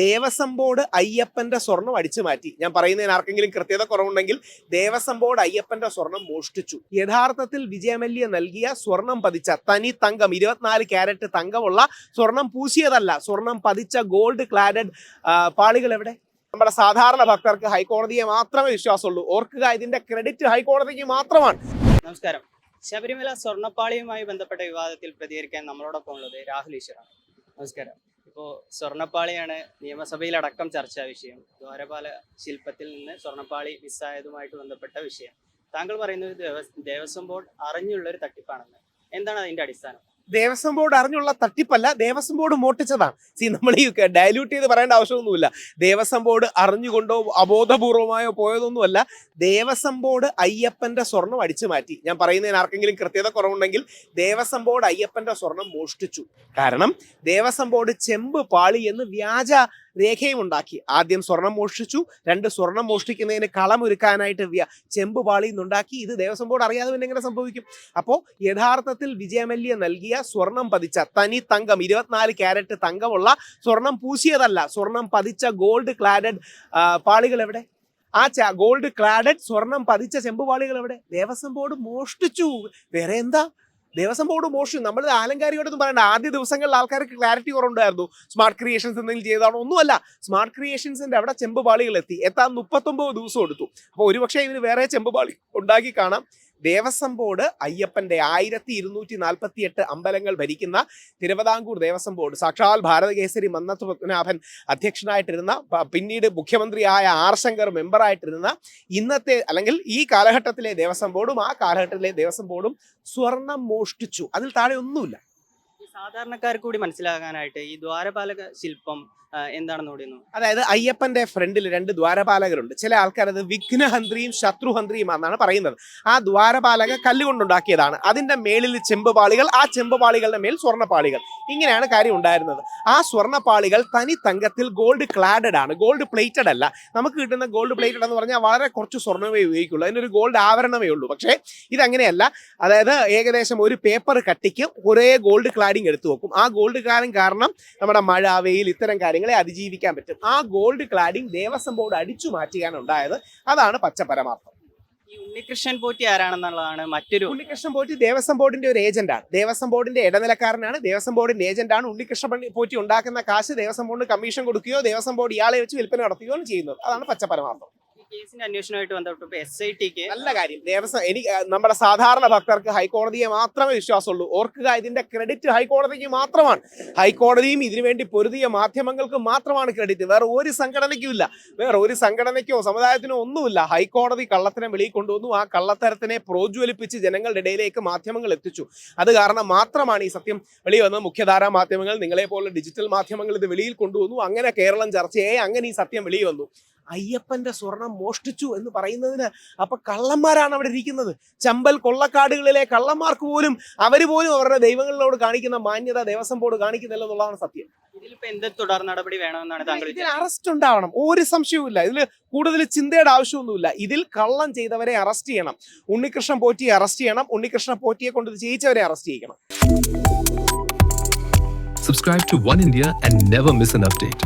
Devaswom board അയ്യപ്പന്റെ സ്വർണം അടിച്ചു മാറ്റി. ഞാൻ പറയുന്നതിന് ആർക്കെങ്കിലും കൃത്യത കുറവുണ്ടെങ്കിൽ ദേവസ്വം ബോർഡ് അയ്യപ്പന്റെ സ്വർണം മോഷ്ടിച്ചു. യഥാർത്ഥത്തിൽ വിജയമല്യ നൽകിയ സ്വർണം പതിച്ച തനി തങ്കം ഇരുപത്തിനാല് ക്യാരറ്റ് തങ്കമുള്ള സ്വർണം പൂശിയതല്ല. സ്വർണം പതിച്ച ഗോൾഡ് ക്ലാഡഡ് പാളികൾ എവിടെ? നമ്മുടെ സാധാരണ ഭക്തർക്ക് ഹൈക്കോടതിയെ മാത്രമേ വിശ്വാസമുള്ളൂ. ഓർക്കുക ഇതിന്റെ ക്രെഡിറ്റ് ഹൈക്കോടതിക്ക് മാത്രമാണ്. നമസ്കാരം. ശബരിമല സ്വർണപ്പാളിയുമായി ബന്ധപ്പെട്ട വിവാദത്തിൽ പ്രതികരിക്കാൻ നമ്മളോടൊപ്പം ഉള്ളത് രാഹുൽ ഈശ്വറാണ് നമസ്കാരം. ഇപ്പോൾ സ്വർണപ്പാളിയാണ് നിയമസഭയിലടക്കം ചർച്ചാ വിഷയം. ദ്വാരപാല ശില്പത്തിൽ നിന്ന് സ്വർണപ്പാളി മിസ്സായതുമായിട്ട് ബന്ധപ്പെട്ട വിഷയം. താങ്കൾ പറയുന്നത് ദേവ- ദേവസ്വം ബോർഡ് അറിഞ്ഞുള്ള ഒരു തട്ടിപ്പാണെന്ന്. എന്താണ് അതിന്റെ അടിസ്ഥാനം? ദേവസ്വം ബോർഡ് അറിഞ്ഞുള്ള തട്ടിപ്പല്ല ദേവസ്വം ബോർഡ് മോട്ടിച്ചതാണ് സി നമ്മൾ ഈ ഡയല്യൂട്ട് ചെയ്ത് പറയേണ്ട ആവശ്യമൊന്നുമില്ല. ദേവസ്വം ബോർഡ് അറിഞ്ഞുകൊണ്ടോ അബോധപൂർവമായോ പോയതൊന്നുമല്ല. ദേവസ്വം ബോർഡ് അയ്യപ്പന്റെ സ്വർണം അടിച്ചു മാറ്റി. ഞാൻ പറയുന്നതിന് ആർക്കെങ്കിലും കൃത്യത കുറവുണ്ടെങ്കിൽ ദേവസ്വം ബോർഡ് അയ്യപ്പന്റെ സ്വർണം മോഷ്ടിച്ചു. കാരണം ദേവസ്വം ബോർഡ് ചെമ്പ് പാളി എന്ന് വ്യാജ രേഖയും ഉണ്ടാക്കി ആദ്യം സ്വർണം മോഷ്ടിച്ചു. രണ്ട് സ്വർണം മോഷ്ടിക്കുന്നതിന് കളമൊരുക്കാനായിട്ട് ചെമ്പ് പാളി ഉണ്ടാക്കി ഇത് ദേവസ്വം ബോർഡ് അറിയാതെ പിന്നെ എങ്ങനെ സംഭവിക്കും? അപ്പോൾ യഥാർത്ഥത്തിൽ വിജയമല്യ നൽകിയ സ്വർണം പതിച്ച തനി തങ്കം ഇരുപത്തിനാല് ക്യാരറ്റ് തങ്കമുള്ള സ്വർണം പൂശിയതല്ല. സ്വർണം പതിച്ച ഗോൾഡ് ക്ലാഡഡ് പാളികൾ എവിടെ? ആ ഗോൾഡ് ക്ലാഡഡ് സ്വർണം പതിച്ച ചെമ്പുപാളികൾ എവിടെ? ദേവസ്വം ബോർഡ് മോഷ്ടിച്ചു. വേറെ എന്താ? ദേവസ്വം ബോർഡ് മോഷൻ നമ്മൾ ആലങ്കാരിയോടൊന്നും പറയണ്ട. ആദ്യ ദിവസങ്ങളിൽ ആൾക്കാർക്ക് ക്ലാരിറ്റി കുറവുണ്ടായിരുന്നു. സ്മാർട്ട് ക്രിയേഷൻസ് എന്തെങ്കിലും ചെയ്താണോ ഒന്നുമല്ല. സ്മാർട്ട് ക്രിയേഷൻസിന്റെ അവിടെ ചെമ്പ് എത്തി എത്താൻ മുപ്പത്തൊമ്പത് ദിവസം എടുത്തു. അപ്പോൾ ഒരുപക്ഷെ ഇതിന് വേറെ ചെമ്പ് ഉണ്ടാക്കി കാണാം. ദേവസ്വം ബോർഡ് അയ്യപ്പന്റെ ആയിരത്തി ഇരുന്നൂറ്റി നാൽപ്പത്തി എട്ട് അമ്പലങ്ങൾ ഭരിക്കുന്ന തിരുവിതാംകൂർ ദേവസ്വം ബോർഡ്. സാക്ഷാൽ ഭാരതകേസരി മന്നത്ത് പത്മനാഭൻ അധ്യക്ഷനായിട്ടിരുന്ന പിന്നീട് മുഖ്യമന്ത്രിയായ ആർ ശങ്കർ മെമ്പറായിട്ടിരുന്ന ഇന്നത്തെ അല്ലെങ്കിൽ ഈ കാലഘട്ടത്തിലെ ദേവസ്വം ബോർഡും ആ കാലഘട്ടത്തിലെ ദേവസ്വം ബോർഡും സ്വർണം മോഷ്ടിച്ചു. അതിൽ താഴെ ഒന്നുമില്ല. സാധാരണക്കാർക്ക് കൂടി മനസ്സിലാകാനായിട്ട് ഈ ദ്വാരപാലക ശില്പം എന്താണെന്ന് ഓടിയുന്നു അതായത് അയ്യപ്പന്റെ ഫ്രണ്ടിൽ രണ്ട് ദ്വാരപാലകരുണ്ട്. ചില ആൾക്കാർ അത് വിഘ്നഹന്ത്രിയും ശത്രുഹന്ത്രിയും എന്നാണ് പറയുന്നത്. ആ ദ്വാരപാലക കല്ലുകൊണ്ടുണ്ടാക്കിയതാണ്. അതിന്റെ മേളിൽ ചെമ്പുപാളികൾ ആ ചെമ്പുപാളികളുടെ മേൽ സ്വർണപ്പാളികൾ ഇങ്ങനെയാണ് കാര്യം ഉണ്ടായിരുന്നത്. ആ സ്വർണപ്പാളികൾ തനി തങ്കത്തിൽ ഗോൾഡ് ക്ലാഡഡ് ആണ്. ഗോൾഡ് പ്ലേറ്റഡ് അല്ല. നമുക്ക് കിട്ടുന്ന ഗോൾഡ് പ്ലേറ്റഡ് എന്ന് പറഞ്ഞാൽ വളരെ കുറച്ച് സ്വർണമേ ഉപയോഗിക്കുള്ളൂ. അതിനൊരു ഗോൾഡ് ആവരണമേ ഉള്ളൂ. പക്ഷേ ഇതങ്ങനെയല്ല. അതായത് ഏകദേശം ഒരു പേപ്പർ കട്ടിക്ക് ഒരേ ഗോൾഡ് ക്ലാഡിങ് എടുത്തു വെക്കും. ആ ഗോൾഡ് ക്ലാഡിങ് കാരണം നമ്മുടെ മഴ വെയിൽ ഇത്തരം കാര്യങ്ങളെ അതിജീവിക്കാൻ പറ്റും. ആ ഗോൾഡ് ക്ലാഡിംഗ് ദേവസ്വം ബോർഡ് അടിച്ചു മാറ്റുകയാണ് ഉണ്ടായത്. അതാണ് പച്ചപരമാർത്ഥം ഉണ്ണികൃഷ്ണൻ പോറ്റി ആരാണെന്നുള്ളതാണ് മറ്റൊരു ഉണ്ണികൃഷ്ണൻ പോറ്റി ദേവസ്വം ബോർഡിന്റെ ഒരു ഏജന്റാണ് ദേവസ്വം ബോർഡിന്റെ ഇടനിലക്കാരനാണ്. ദേവസ്വം ബോർഡിന്റെ ഏജന്റാണ് ഉണ്ണികൃഷ്ണൻ പോറ്റി ഉണ്ടാക്കുന്ന കാശ് ദേവസ്വം ബോർഡിന് കമ്മീഷൻ കൊടുക്കുകയോ ദേവസ്വം ബോർഡ് ഇയാളെ വെച്ച് വിൽപ്പന നടത്തുകയോ ചെയ്യുന്നത്. അതാണ് പച്ചപരമാർത്ഥം അന്വേഷണമായിട്ട് നല്ല കാര്യം. എനിക്ക് നമ്മുടെ സാധാരണ ഭക്തർക്ക് ഹൈക്കോടതിയെ മാത്രമേ വിശ്വാസമുള്ളൂ. ഓർക്കുക ഇതിന്റെ ക്രെഡിറ്റ് ഹൈക്കോടതിക്ക് മാത്രമാണ്. ഹൈക്കോടതിയും ഇതിനുവേണ്ടി പൊരുതിയ മാധ്യമങ്ങൾക്ക് മാത്രമാണ് ക്രെഡിറ്റ് വേറെ ഒരു സംഘടനയ്ക്കും ഇല്ല. വേറെ ഒരു സംഘടനയ്ക്കോ സമുദായത്തിനോ ഒന്നുമില്ല. ഹൈക്കോടതി കള്ളത്തിനെ വെളിയിൽ കൊണ്ടുവന്നു. ആ കള്ളത്തരത്തിനെ പ്രോജ്വലിപ്പിച്ച് ജനങ്ങളുടെ ഇടയിലേക്ക് മാധ്യമങ്ങൾ എത്തിച്ചു. അത് കാരണം മാത്രമാണ് ഈ സത്യം വെളി വന്നത്. മുഖ്യധാരാ മാധ്യമങ്ങൾ നിങ്ങളെ പോലുള്ള ഡിജിറ്റൽ മാധ്യമങ്ങൾ ഇത് വെളിയിൽ കൊണ്ടുവന്നു. അങ്ങനെ കേരളം ചർച്ചയായി. അങ്ങനെ ഈ സത്യം വെളിയിൽ വന്നു. അയ്യപ്പന്റെ സ്വർണം മോഷ്ടിച്ചു എന്ന് പറയുന്നതിന് അപ്പൊ കള്ളന്മാരാണ് അവിടെ ഇരിക്കുന്നത്. ചമ്പൽ കൊള്ളക്കാടുകളിലെ കള്ളന്മാർക്ക് പോലും അവർ പോലും അവരുടെ ദൈവങ്ങളിലോട് കാണിക്കുന്ന മാന്യത ദേവസ്വം ബോർഡ് കാണിക്കുന്നില്ല എന്നുള്ളതാണ് സത്യം ഇതിൽ അറസ്റ്റ് ഉണ്ടാവണം. ഒരു സംശയവുമില്ല ഇതിൽ കൂടുതൽ ചിന്തയുടെ ആവശ്യമൊന്നുമില്ല. ഇതിൽ കള്ളം ചെയ്തവരെ അറസ്റ്റ് ചെയ്യണം. ഉണ്ണികൃഷ്ണൻ പോറ്റിയെ അറസ്റ്റ് ചെയ്യണം. ഉണ്ണികൃഷ്ണൻ പോറ്റിയെ കൊണ്ട് ജയിച്ചവരെ ചെയ്യിച്ചവരെ അറസ്റ്റ് ചെയ്യണം Subscribe to One India and never miss an update.